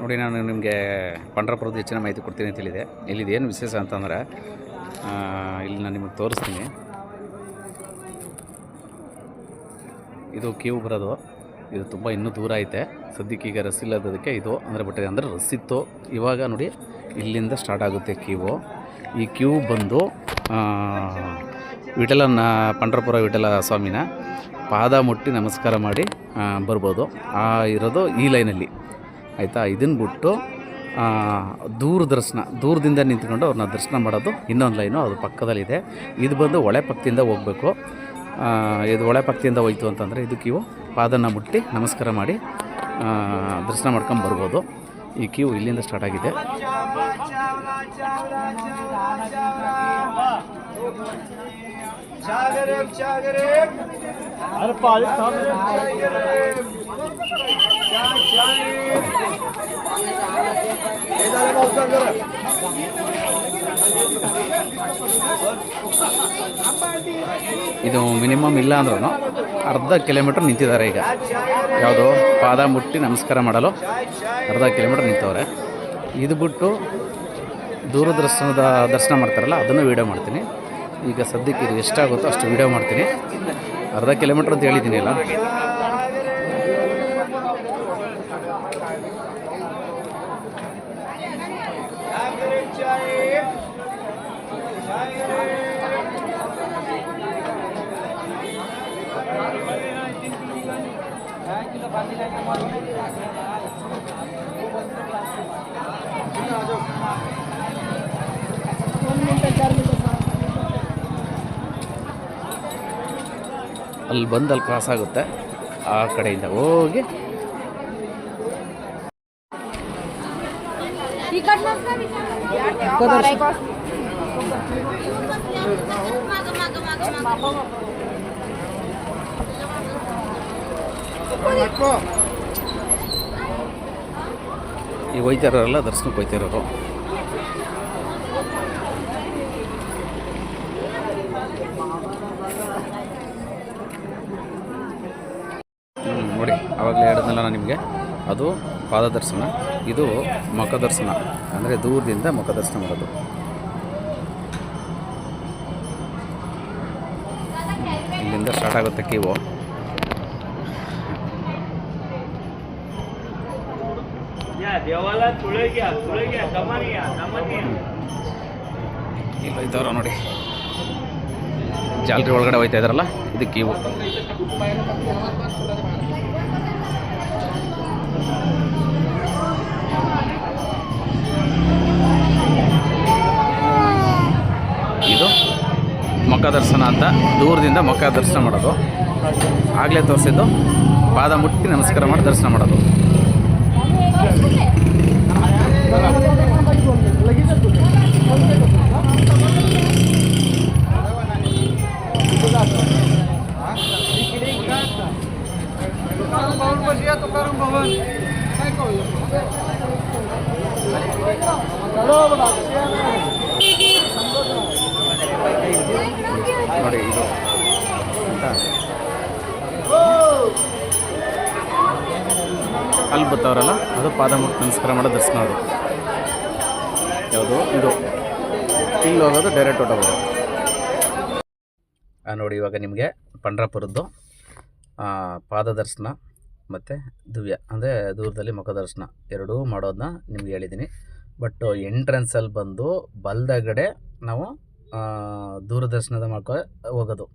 ನೋಡಿ, ನಾನು ನಿಮಗೆ ಪಂಡ್ರಪುರದ ಹೆಚ್ಚಿನ ಮಾಹಿತಿ ಕೊಡ್ತೀನಿ ಅಂತ ಹೇಳಿದೆ. ಇಲ್ಲಿದೇನು ಏನು ವಿಶೇಷ ಅಂತಂದರೆ ಇಲ್ಲಿ ನಾನು ನಿಮಗೆ ತೋರಿಸ್ತೀನಿ. ಇದು ಕ್ಯೂ ಬರೋದು. ಇದು ತುಂಬ ಇನ್ನೂ ದೂರ ಐತೆ. ಸದ್ಯಕ್ಕೆ ಈಗ ರಸ್ ಇಲ್ಲದಕ್ಕೆ ಇದು, ಅಂದರೆ ಬಟ್ ಅಂದರೆ ರಸ್ ಇವಾಗ ನೋಡಿ, ಇಲ್ಲಿಂದ ಸ್ಟಾರ್ಟ್ ಆಗುತ್ತೆ ಕ್ಯೂ. ಈ ಕ್ಯೂ ಬಂದು ವಿಠಲನ, ಪಂಡ್ರಪುರ ವಿಠಲ ಸ್ವಾಮಿನ ಪಾದ ಮುಟ್ಟಿ ನಮಸ್ಕಾರ ಮಾಡಿ ಬರ್ಬೋದು. ಆ, ಇರೋದು ಈ ಲೈನಲ್ಲಿ. ಆಯಿತಾ? ಇದನ್ನು ಬಿಟ್ಟು ದೂರ ದರ್ಶನ, ದೂರದಿಂದ ನಿಂತ್ಕೊಂಡು ಅವ್ರನ್ನ ದರ್ಶನ ಮಾಡೋದು ಇನ್ನೊಂದು ಲೈನು ಅದು ಪಕ್ಕದಲ್ಲಿದೆ. ಇದು ಬಂದು ಒಳೆ ಪಕ್ಕದಿಂದ ಹೋಗಬೇಕು. ಇದು ಒಳೆ ಪಕ್ಕದಿಂದ ಹೋಯ್ತು ಅಂತಂದರೆ ಇದು ಕ್ಯೂ ಪಾದನ ಮುಟ್ಟಿ ನಮಸ್ಕಾರ ಮಾಡಿ ದರ್ಶನ ಮಾಡ್ಕೊಂಡು ಬರ್ಬೋದು. ಈ ಕ್ಯೂ ಇಲ್ಲಿಂದ ಸ್ಟಾರ್ಟ್ ಆಗಿದೆ. ಇದು ಮಿನಿಮಮ್ ಇಲ್ಲ ಅಂದ್ರೂ ಅರ್ಧ ಕಿಲೋಮೀಟ್ರ್ ನಿಂತಿದ್ದಾರೆ ಈಗ. ಯಾವುದು ಪಾದ ಮುಟ್ಟಿ ನಮಸ್ಕಾರ ಮಾಡಲು ಅರ್ಧ ಕಿಲೋಮೀಟ್ರ್ ನಿಂತವ್ರೆ. ಇದು ಬಿಟ್ಟು ದೂರದರ್ಶನದ ದರ್ಶನ ಮಾಡ್ತಾರಲ್ಲ ಅದನ್ನು ವೀಡಿಯೋ ಮಾಡ್ತೀನಿ. ಈಗ ಸದ್ಯಕ್ಕೆ ಇದು ಎಷ್ಟಾಗುತ್ತೋ ಅಷ್ಟು ವೀಡಿಯೋ ಮಾಡ್ತೀನಿ. ಅರ್ಧ ಕಿಲೋಮೀಟ್ರ್ ಅಂತ ಹೇಳಿದ್ದೀನಿ ಅಲ್ಲ ಅಲ್ಲಿ ಬಂದು ಅಲ್ಲಿ ಕ್ರಾಸ್ ಆಗುತ್ತೆ ಆ ಕಡೆಯಿಂದ ಹೋಗಿ. ಈಗ ಹೋಯ್ತಿರೋರಲ್ಲ ದರ್ಶನಕ್ಕೆ ಹೋಯ್ತಿರೋರು. ಹ್ಮ್, ಯಾವಾಗಲೇ ಹೇಳಿದ್ನಲ್ಲ ನಾನು ನಿಮಗೆ ಅದು ಪಾದದರ್ಶನ ಇದು ಮುಖದರ್ಶನ ಅಂದರೆ ದೂರದಿಂದ ಮುಖದರ್ಶನ ಮಾಡೋದು. ಇಲ್ಲಿಂದ ಸ್ಟಾರ್ಟ್ ಆಗುತ್ತೆ ಕೀವು. ಇಲ್ಲ ನೋಡಿ. ಜಾಲರಿ ಒಳಗಡೆ ಹೋಯ್ತಾ ಇದಾರಲ್ಲ ಇದು ಕೀವು. ಇದು ಮೊಕ್ಕ ದರ್ಶನ ಅಂತ ದೂರದಿಂದ ಮೊಕ್ಕ ದರ್ಶನ ಮಾಡೋದು. ಆಗಲೇ ತೋರಿಸಿದ್ದು. ಪಾದ ಮುಟ್ಟಿ ನಮಸ್ಕಾರ ಮಾಡಿ ದರ್ಶನ ಮಾಡೋದು. ನೋಡಿ ಇದು. ಅಲ್ಲಿ ಬತ್ತವ್ರಲ್ಲ ಅದು ಪಾದ ನಮಸ್ಕಾರ ಮಾಡೋ ದರ್ಶನ ಅದು. ಯಾವುದು? ಇದು. ಇಲ್ಲಿ ಹೋಗೋದು ಡೈರೆಕ್ಟ್ ಹೊಟ್ಟೋಗೋದು ನೋಡಿ ಇವಾಗ ನಿಮಗೆ ಪಂಡ್ರಾಪುರದ್ದು ಪಾದ ದರ್ಶನ ಮತ್ತು ದಿವ್ಯ, ಅಂದರೆ ದೂರದಲ್ಲಿ ಮುಖದರ್ಶನ ಎರಡೂ ಮಾಡೋದನ್ನ ನಿಮ್ಗೆ ಹೇಳಿದ್ದೀನಿ ಬಟ್ ಎಂಟ್ರೆನ್ಸಲ್ಲಿ ಬಂದು ಬಲ್ದಗಡೆ ನಾವು ದೂರದರ್ಶನದ ಮಾಡ್ಕೊ ಹೋಗೋದು.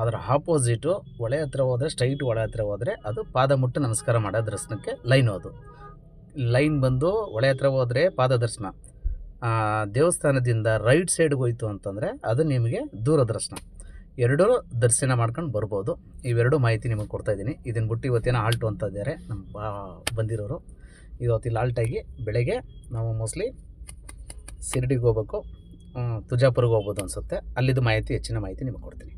ಅದರ ಆಪೋಸಿಟು ಒಳೆ ಹತ್ರ ಹೋದರೆ ಸ್ಟ್ರೈಟ್ ಒಳೆ ಹತ್ರ ಹೋದರೆ ಅದು ಪಾದ ಮುಟ್ಟು ನಮಸ್ಕಾರ ಮಾಡೋ ದರ್ಶನಕ್ಕೆ ಲೈನು ಅದು. ಲೈನ್ ಬಂದು ಒಳೆ ಹತ್ರ ಹೋದರೆ ಪಾದ ದರ್ಶನ ದೇವಸ್ಥಾನದಿಂದ ರೈಟ್ ಸೈಡ್ಗೆ ಹೋಯ್ತು ಅಂತಂದರೆ ಅದು ನಿಮಗೆ ದೂರದರ್ಶನ. ಎರಡೂ ದರ್ಶನ ಮಾಡ್ಕೊಂಡು ಬರ್ಬೋದು. ಇವೆರಡು ಮಾಹಿತಿ ನಿಮಗೆ ಕೊಡ್ತಾ ಇದ್ದೀನಿ. ಇದನ್ನು ಬಿಟ್ಟು ಇವತ್ತೇನೋ ಆಲ್ಟು ಅಂತ ಇದ್ದಾರೆ ನಮ್ಮ ಬಂದಿರೋರು. ಇವತ್ತು ಇಲ್ಲಿ ಆಲ್ಟಾಗಿ ಬೆಳಗ್ಗೆ ನಾವು ಮೋಸ್ಟ್ಲಿ ಶಿರ್ಡಿಗೆ ಹೋಗ್ಬೇಕು ತುಜಾಪುರ್ಗೆ ಹೋಗ್ಬೋದು ಅನಿಸುತ್ತೆ. ಅಲ್ಲಿದ್ದು ಮಾಹಿತಿ, ಹೆಚ್ಚಿನ ಮಾಹಿತಿ ನಿಮಗೆ ಕೊಡ್ತೀನಿ.